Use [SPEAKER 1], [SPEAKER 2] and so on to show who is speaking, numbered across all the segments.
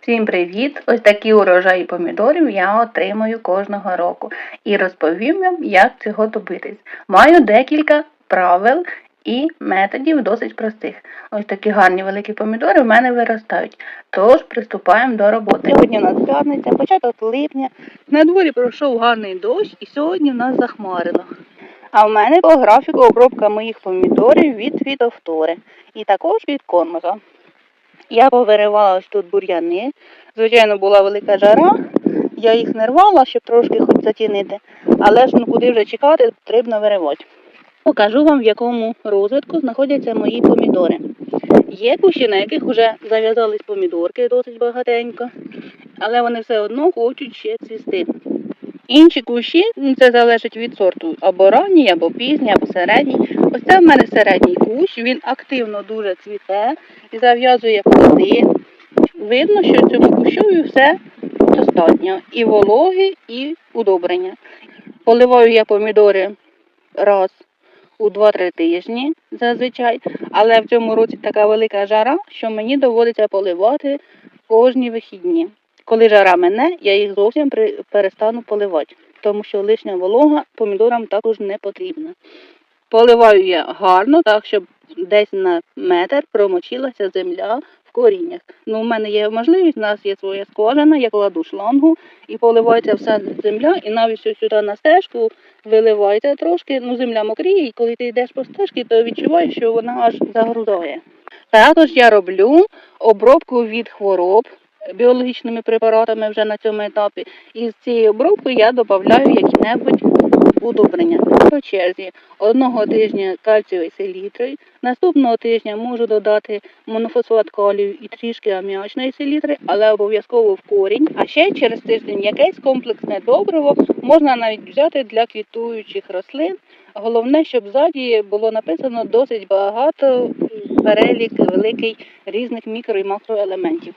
[SPEAKER 1] Всім привіт! Ось такі урожаї помідорів я отримую кожного року і розповім вам, як цього добитись. Маю декілька правил і методів досить простих. Ось такі гарні великі помідори в мене виростають. Тож приступаємо до роботи. Сьогодні у нас п'ятниця, початок липня. На дворі пройшов гарний дощ і сьогодні в нас захмарило. А в мене по графіку обробка моїх помідорів від фітофтори і також від кормоза. Я повиривала ось тут бур'яни. Звичайно, була велика жара. Я їх не рвала, щоб трошки хоч затінити. Але ж ну куди вже чекати, потрібно виривати. Покажу вам, в якому розвитку знаходяться мої помідори. Є кущі, на яких вже зав'язались помідорки досить багатенько, але вони все одно хочуть ще цвісти. Інші кущі, ну, це залежить від сорту, або ранній, або пізній, або середній. Ось це в мене середній кущ, він активно дуже цвіте і зав'язує плоди. Видно, що цьому кущові все достатньо. І вологи, і удобрення. Поливаю я помідори раз у 2-3 тижні зазвичай, але в цьому році така велика жара, що мені доводиться поливати кожні вихідні. Коли жара мене, я їх зовсім перестану поливати, тому що лишня волога помідорам також не потрібна. Поливаю я гарно, так, щоб десь на метр промочилася земля в коріннях. Ну, у мене є можливість, у нас є своя скважина, я кладу шлангу і поливається вся земля, і навіть сюди на стежку виливається трошки, ну земля мокріє, і коли ти йдеш по стежці, то відчуваєш, що вона аж загрузає. Також я роблю обробку від хвороб біологічними препаратами вже на цьому етапі. І з цієї обробки я додаю які-небудь удобрення. По черзі одного тижня кальцієвий селітри, наступного тижня можу додати монофосфат калію і трішки аміачної селітри, але обов'язково в корінь. А ще через тиждень якесь комплексне добриво можна навіть взяти для квітуючих рослин. Головне, щоб ззаді було написано досить багато перелік великий різних мікро і макроелементів.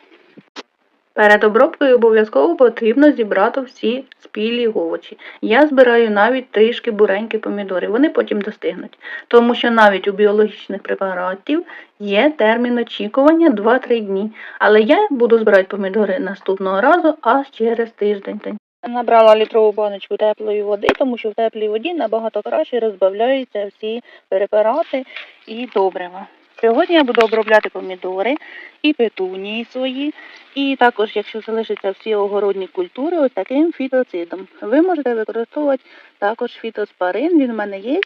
[SPEAKER 1] Перед обробкою обов'язково потрібно зібрати всі спілі овочі. Я збираю навіть трішки буренькі помідори, вони потім достигнуть. Тому що навіть у біологічних препаратів є термін очікування 2-3 дні. Але я буду збирати помідори наступного разу аж через тиждень. Набрала літрову баночку теплої води, тому що в теплій воді набагато краще розбавляються всі препарати і добрива. Сьогодні я буду обробляти помідори і петунії свої, і також, якщо залишаться всі огородні культури, ось таким фітоцидом. Ви можете використовувати також фітоспарин, він в мене є,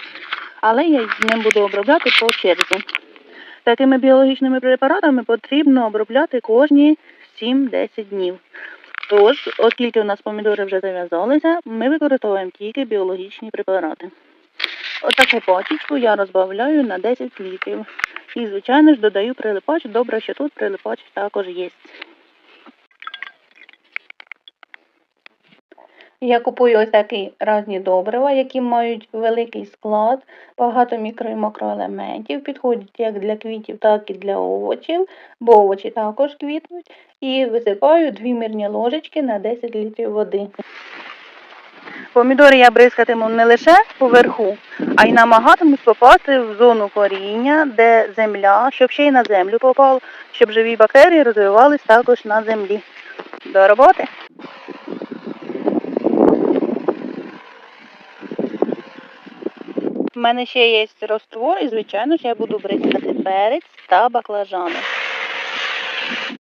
[SPEAKER 1] але я ним буду обробляти по черзі. Такими біологічними препаратами потрібно обробляти кожні 7-10 днів. Тож, оскільки у нас помідори вже зав'язалися, ми використовуємо тільки біологічні препарати. Отаку пачечку я розбавляю на 10 літрів. І, звичайно ж, додаю прилипач. Добре, що тут прилипач також є. Я купую ось такі різні добрива, які мають великий склад, багато мікро і макроелементів, підходять як для квітів, так і для овочів, бо овочі також квітнуть. І висипаю дві мірні ложечки на 10 літрів води. Помідори я бризкатиму не лише поверху, а й намагатимусь попасти в зону коріння, де земля, щоб ще й на землю попало, щоб живі бактерії розвивались також на землі. До роботи! У мене ще є розтвор, і, звичайно ж, я буду бризкати перець та баклажани.